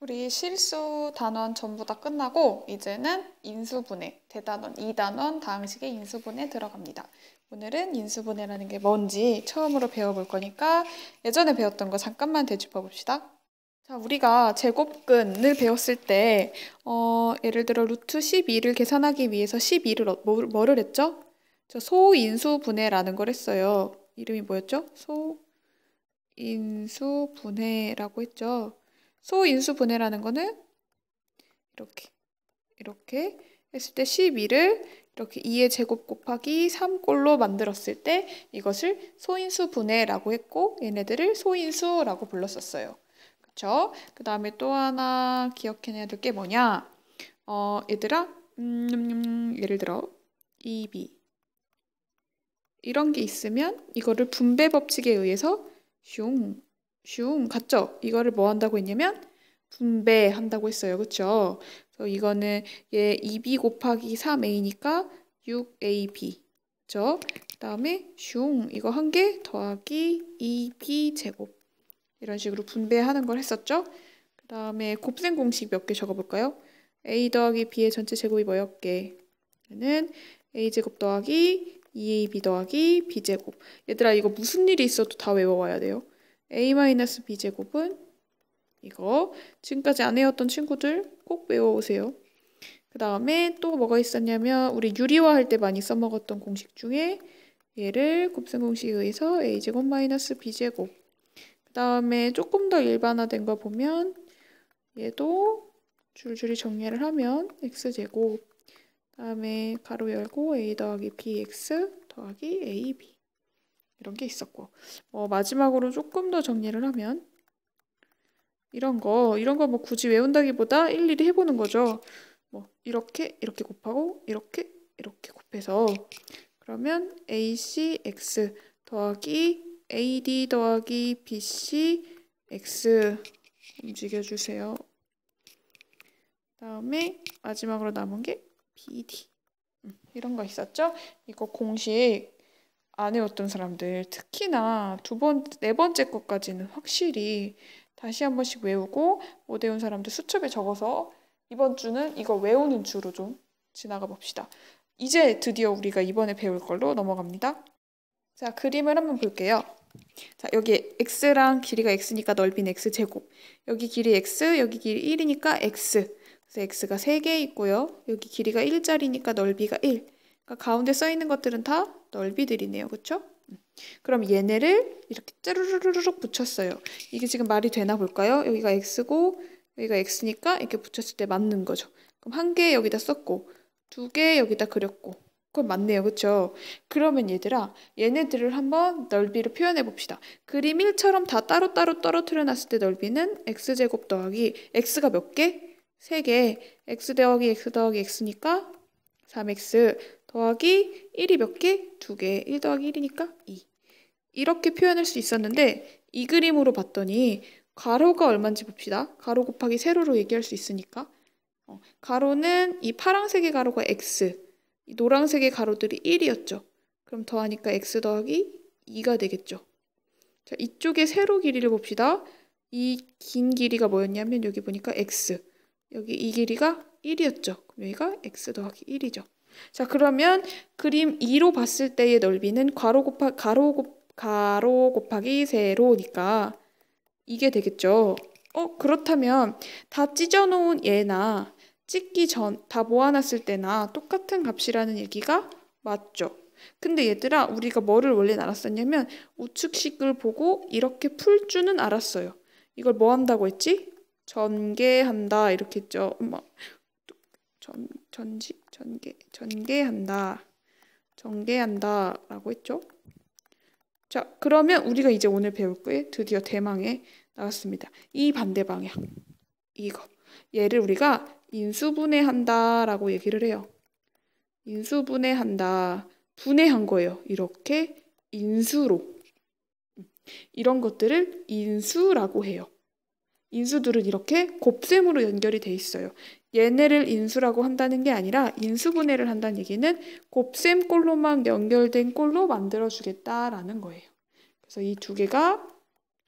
우리 실수 단원 전부 다 끝나고 이제는 인수분해, 대단원, 2단원 다항식의 인수분해 들어갑니다. 오늘은 인수분해라는 게 뭔지 처음으로 배워볼 거니까 예전에 배웠던 거 잠깐만 되짚어 봅시다. 자, 우리가 제곱근을 배웠을 때 어, 예를 들어 루트 12를 계산하기 위해서 12를 어, 뭐, 뭐를 했죠? 저 소인수분해라는 걸 했어요. 이름이 뭐였죠? 소인수분해라고 했죠. 소인수 분해라는 거는 이렇게 이렇게 했을 때 12를 이렇게 2의 제곱 곱하기 3꼴로 만들었을 때 이것을 소인수 분해라고 했고 얘네들을 소인수라고 불렀었어요. 그쵸? 그 다음에 또 하나 기억해내야 될 게 뭐냐? 어, 얘들아, 음, 음, 음, 예를 들어 2b 이런 게 있으면 이거를 분배 법칙에 의해서 슝 슝 같죠? 이거를 뭐 한다고 했냐면 분배한다고 했어요. 그쵸? 그래서 이거는 얘 2b 곱하기 3a니까 6ab 그쵸? 그 다음에 슝 이거 한 개 더하기 2b 제곱 이런 식으로 분배하는 걸 했었죠? 그 다음에 곱셈 공식 몇 개 적어 볼까요? a 더하기 b의 전체 제곱이 뭐였게? 얘는 a제곱 더하기 2ab 더하기 b제곱 얘들아 이거 무슨 일이 있어도 다 외워와야 돼요. A-b제곱은 이거. 지금까지 안 외웠던 친구들 꼭 외워오세요. 그 다음에 또 뭐가 있었냐면 우리 유리화 할 때 많이 써먹었던 공식 중에 얘를 곱셈 공식에 의해서 a제곱 마이너스 b제곱. 그 다음에 조금 더 일반화된 거 보면 얘도 줄줄이 정리를 하면 x제곱. 그 다음에 가로 열고 a 더하기 bx 더하기 ab 이런 게 있었고 어, 마지막으로 조금 더 정리를 하면 이런 거 이런 거 뭐 굳이 외운다기보다 일일이 해보는 거죠. 뭐 이렇게 이렇게 곱하고 이렇게 이렇게 곱해서 그러면 ACX 더하기 AD 더하기 BCX 움직여주세요. 다음에 마지막으로 남은 게 BD 음, 이런 거 있었죠? 이거 공식 안 외웠던 사람들 특히나 두 번, 네 번째 것까지는 확실히 다시 한 번씩 외우고 못 외운 사람들 수첩에 적어서 이번 주는 이거 외우는 주로 좀 지나가 봅시다. 이제 드디어 우리가 이번에 배울 걸로 넘어갑니다. 자, 그림을 한번 볼게요. 자, 여기 x랑 길이가 x니까 넓이는 x제곱. 여기 길이 x, 여기 길이 1이니까 x. 그래서 x가 3개 있고요. 여기 길이가 1짜리니까 넓이가 1. 그러니까 가운데 써 있는 것들은 다 넓이들이네요. 그렇죠? 그럼 얘네를 이렇게 쭈르르르륵 붙였어요. 이게 지금 말이 되나 볼까요? 여기가 x고 여기가 x니까 이렇게 붙였을 때 맞는 거죠. 그럼 한 개 여기다 썼고 두 개 여기다 그렸고 그건 맞네요. 그렇죠? 그러면 얘들아 얘네들을 한번 넓이를 표현해 봅시다. 그림 1처럼 다 따로따로 떨어뜨려 놨을 때 넓이는 x제곱 더하기 x가 몇 개? 3개. x 더하기 x 더하기 x니까 3x 더하기 1이 몇 개? 2개. 1 더하기 1이니까 2. 이렇게 표현할 수 있었는데 이 그림으로 봤더니 가로가 얼마인지 봅시다. 가로 곱하기 세로로 얘기할 수 있으니까. 어, 가로는 이 파란색의 가로가 x, 이 노란색의 가로들이 1이었죠. 그럼 더하니까 x 더하기 2가 되겠죠. 자, 이쪽에 세로 길이를 봅시다. 이 긴 길이가 뭐였냐면 여기 보니까 x, 여기 이 길이가 1이었죠. 그럼 여기가 x 더하기 1이죠. 자, 그러면 그림 2로 봤을 때의 넓이는 괄호 곱하 가로 곱 가로 곱하기 세로니까 이게 되겠죠. 어, 그렇다면 다 찢어 놓은 얘나 찍기 전 다 모아놨을 때나 똑같은 값이라는 얘기가 맞죠. 근데 얘들아 우리가 뭐를 원래 알았었냐면 우측식을 보고 이렇게 풀 줄은 알았어요. 이걸 뭐 한다고 했지? 전개한다 이렇게 했죠. 전 전지 전개 전개한다 전개한다 라고 했죠. 자 그러면 우리가 이제 오늘 배울 거에 드디어 대망에 나왔습니다. 이 반대 방향 이거 얘를 우리가 인수분해한다 라고 얘기를 해요. 인수분해한다 분해한 거예요. 이렇게 인수로 이런 것들을 인수라고 해요. 인수들은 이렇게 곱셈으로 연결이 돼 있어요. 얘네를 인수라고 한다는 게 아니라 인수분해를 한다는 얘기는 곱셈 꼴로만 연결된 꼴로 만들어 주겠다라는 거예요. 그래서 이 두 개가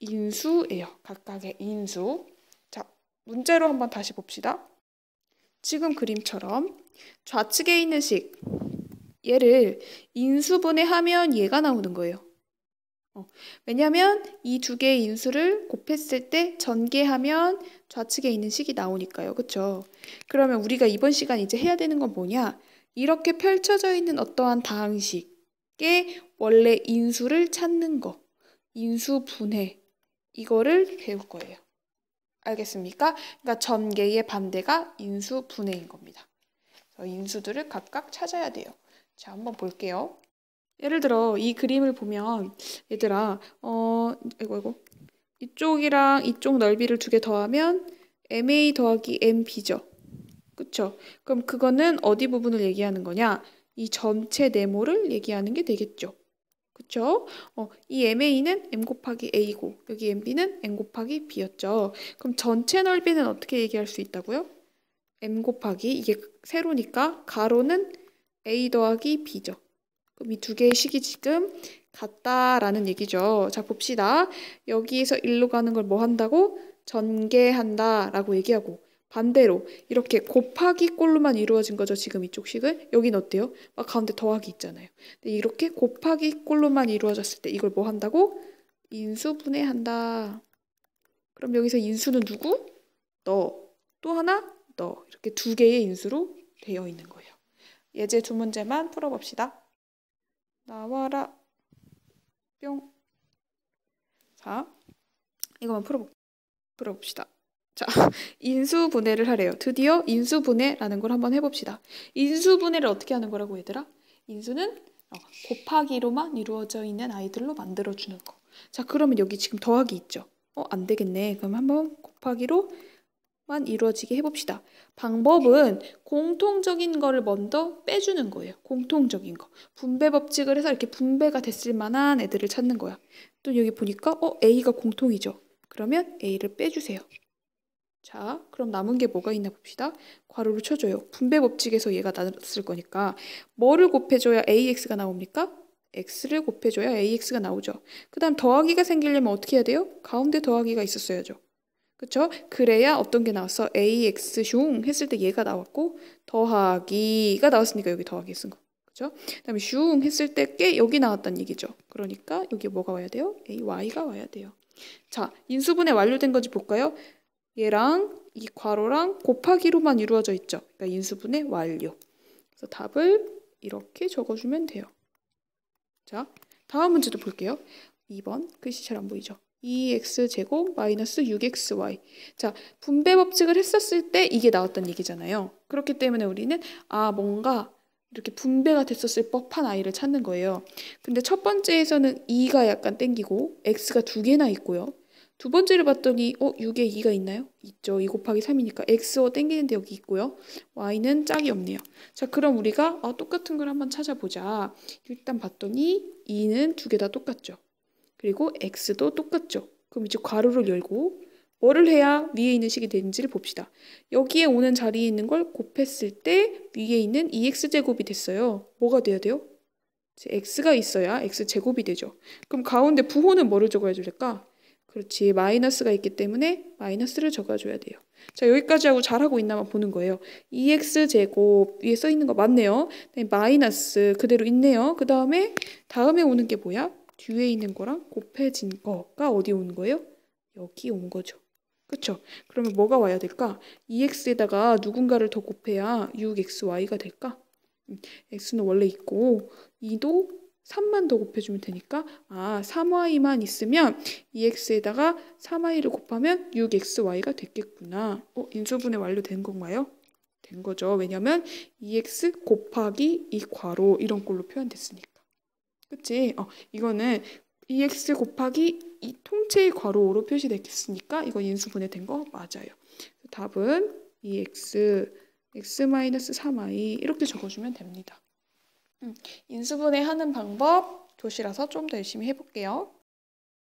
인수예요. 각각의 인수. 자, 문제로 한번 다시 봅시다. 지금 그림처럼 좌측에 있는 식 얘를 인수분해하면 얘가 나오는 거예요. 어, 왜냐하면 이 두 개의 인수를 곱했을 때 전개하면 좌측에 있는 식이 나오니까요. 그쵸? 그러면 우리가 이번 시간 이제 해야 되는 건 뭐냐? 이렇게 펼쳐져 있는 어떠한 다항식의 원래 인수를 찾는 거. 인수 분해. 이거를 배울 거예요. 알겠습니까? 그러니까 전개의 반대가 인수 분해인 겁니다. 인수들을 각각 찾아야 돼요. 자, 한번 볼게요. 예를 들어 이 그림을 보면 얘들아 어 이거 이거 이쪽이랑 이쪽 넓이를 두 개 더하면 MA 더하기 MB죠. 그쵸? 그럼 그거는 어디 부분을 얘기하는 거냐? 이 전체 네모를 얘기하는 게 되겠죠. 그쵸? 어, 이 MA는 M 곱하기 A고 여기 MB는 M 곱하기 B였죠. 그럼 전체 넓이는 어떻게 얘기할 수 있다고요? M 곱하기 이게 세로니까 가로는 A 더하기 B죠. 그럼 이 두 개의 식이 지금 같다라는 얘기죠. 자, 봅시다. 여기에서 일로 가는 걸 뭐 한다고? 전개한다라고 얘기하고 반대로 이렇게 곱하기 꼴로만 이루어진 거죠. 지금 이쪽 식은. 여긴 어때요? 막 가운데 더하기 있잖아요. 근데 이렇게 곱하기 꼴로만 이루어졌을 때 이걸 뭐 한다고? 인수분해한다. 그럼 여기서 인수는 누구? 너. 또 하나? 너. 이렇게 두 개의 인수로 되어 있는 거예요. 예제 두 문제만 풀어봅시다. 나와라. 뿅. 자, 이거만 풀어보, 풀어봅시다. 자, 인수분해를 하래요. 드디어 인수분해라는 걸 한번 해봅시다. 인수분해를 어떻게 하는 거라고 얘들아? 인수는 어, 곱하기로만 이루어져 있는 아이들로 만들어주는 거. 자, 그러면 여기 지금 더하기 있죠? 어, 안 되겠네. 그럼 한번 곱하기로 만 이루어지게 해봅시다. 방법은 공통적인 거를 먼저 빼주는 거예요. 공통적인 거. 분배 법칙을 해서 이렇게 분배가 됐을 만한 애들을 찾는 거야. 또 여기 보니까 어 A가 공통이죠. 그러면 A를 빼주세요. 자, 그럼 남은 게 뭐가 있나 봅시다. 괄호를 쳐줘요. 분배 법칙에서 얘가 나왔을 거니까 뭐를 곱해줘야 AX가 나옵니까? X를 곱해줘야 AX가 나오죠. 그 다음 더하기가 생기려면 어떻게 해야 돼요? 가운데 더하기가 있었어야죠. 그쵸? 그래야 어떤 게 나왔어? ax 슝 했을 때 얘가 나왔고 더하기가 나왔으니까 여기 더하기 쓴 거. 그쵸? 그다음에 슝 했을 때 꽤 여기 나왔다는 얘기죠. 그러니까 여기 뭐가 와야 돼요? ay가 와야 돼요. 자, 인수분해 완료된 건지 볼까요? 얘랑 이 괄호랑 곱하기로만 이루어져 있죠. 그러니까 인수분해 완료. 그래서 답을 이렇게 적어주면 돼요. 자, 다음 문제도 볼게요. 2번 글씨 잘 안 보이죠? 2x제곱 마이너스 6xy. 자, 분배 법칙을 했었을 때 이게 나왔던 얘기잖아요. 그렇기 때문에 우리는 아, 뭔가 이렇게 분배가 됐었을 법한 아이를 찾는 거예요. 근데 첫 번째에서는 2가 약간 땡기고 x가 두 개나 있고요. 두 번째를 봤더니 어 6에 2가 있나요? 있죠. 2 곱하기 3이니까 x어 땡기는데 여기 있고요. y는 짝이 없네요. 자 그럼 우리가 어, 똑같은 걸 한번 찾아보자. 일단 봤더니 2는 두 개 다 똑같죠. 그리고 x도 똑같죠. 그럼 이제 괄호를 열고 뭐를 해야 위에 있는 식이 되는지를 봅시다. 여기에 오는 자리에 있는 걸 곱했을 때 위에 있는 2x제곱이 됐어요. 뭐가 돼야 돼요? x가 있어야 x제곱이 되죠. 그럼 가운데 부호는 뭐를 적어야 될까? 그렇지. 마이너스가 있기 때문에 마이너스를 적어줘야 돼요. 자, 여기까지 하고 잘하고 있나만 보는 거예요. 2x제곱 위에 써 있는 거 맞네요. 마이너스 그대로 있네요. 그 다음에 다음에 오는 게 뭐야? 뒤에 있는 거랑 곱해진 거가 어디 온 거예요? 여기 온 거죠. 그쵸? 그러면 뭐가 와야 될까? 2x에다가 누군가를 더 곱해야 6xy가 될까? 음, x는 원래 있고 2도 3만 더 곱해주면 되니까 아 3y만 있으면 2x에다가 3y를 곱하면 6xy가 됐겠구나. 어, 인수분해 완료된 건가요? 된 거죠. 왜냐면 2x 곱하기 이 괄호 이런 꼴로 표현됐으니까. 그치? 어, 이거는 EX 곱하기 이 통째의 괄호로 표시됐으니까 이거 인수 분해된 거 맞아요. 답은 EX, X-3i 이렇게 적어주면 됩니다. 음, 인수분해하는 방법 도시라서 좀 더 열심히 해볼게요.